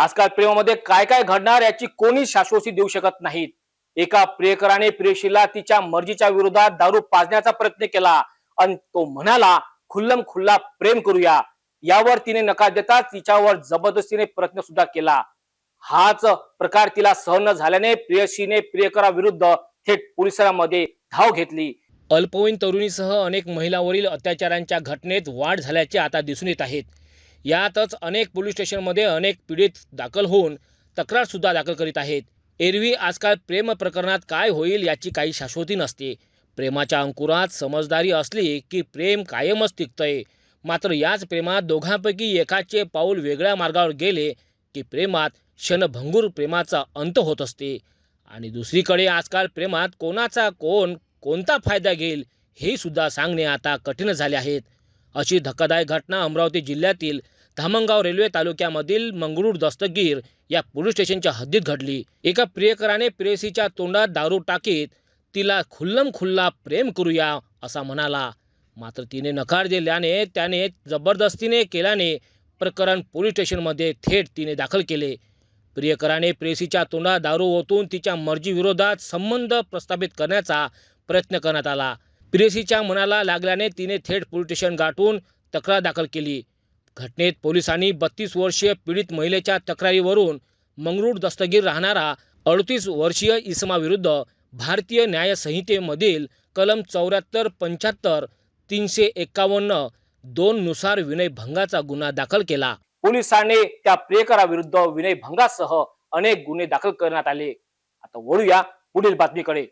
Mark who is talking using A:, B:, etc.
A: आजकाल प्रेमामध्ये काय काय घडणार याची कोणी शाश्वती देऊ शकत नाहीत. एका प्रियकराने प्रेयशीला तिच्या मर्जीच्या विरोधात दारू पाजण्याचा प्रयत्न केला आणि तो म्हणाला खुल्लम खुल्ला प्रेम करूया. यावर तिने नकार देता तिच्यावर जबरदस्तीने प्रयत्न सुद्धा केला. हाच प्रकार तिला सहन न झाल्याने प्रेयसीने प्रियकराविरुद्ध थेट पोलिसांमध्ये धाव घेतली. अल्पवयीन तरुणीसह अनेक महिलांवरील अत्याचारांच्या घटनेत वाढ झाल्याचे आता दिसून येत आहेत. यातच अनेक पोलीस स्टेशनमध्ये अनेक पीडित दाखल होऊन तक्रारसुद्धा दाखल करीत आहेत. एरवी आजकाल प्रेम प्रकरणात काय होईल याची काही शाश्वती नसते. प्रेमाच्या अंकुरात समजदारी असली की प्रेम कायमच टिकतंय. मात्र याच प्रेमात दोघांपैकी एकाचे पाऊल वेगळ्या मार्गावर गेले की प्रेमात क्षणभंगूर प्रेमाचा अंत होत असते. आणि दुसरीकडे आजकाल प्रेमात कोणाचा कोण कोणता फायदा घेईल हे सुद्धा सांगणे आता कठीण झाले आहेत. अशी धक्कादायक घटना अमरावती जिल्ह्यातील धामणगाव रेल्वे तालुक्यामधील मंगळूर दस्तगीर या पोलीस स्टेशनच्या हद्दीत घडली. एका प्रियकराने प्रेयसीच्या तोंडात दारू टाकीत तिला खुल्लम खुल्ला प्रेम करूया असा म्हणाला. मात्र तिने नकार दिल्याने त्याने जबरदस्तीने केल्याने प्रकरण पोलीस स्टेशनमध्ये थेट तिने दाखल केले. प्रियकराने प्रेयसीच्या तोंडात दारू ओतून तिच्या मर्जीविरोधात संबंध प्रस्थापित करण्याचा प्रयत्न करण्यात आला. प्रेयसीच्या मनाला लागल्याने तिने थेट पोलीस स्टेशन गाठून तक्रार दाखल केली. घटनेत पोलिसांनी बत्तीस वर्षीय पीडित महिलेच्या तक्रारीवरून मंगरूळ दस्तगीर राहणारा अडतीस वर्षीय इसमाविरुद्ध भारतीय न्यायसंहितेमधील कलम चौऱ्याहत्तर पंच्याहत्तर तीनशे एक्कावन्न दोन नुसार विनयभंगाचा गुन्हा दाखल केला. पोलिसांनी त्या प्रियकराविरुद्ध विनयभंगासह अनेक गुन्हे दाखल करण्यात आले. आता वळूया पुढील बातमीकडे.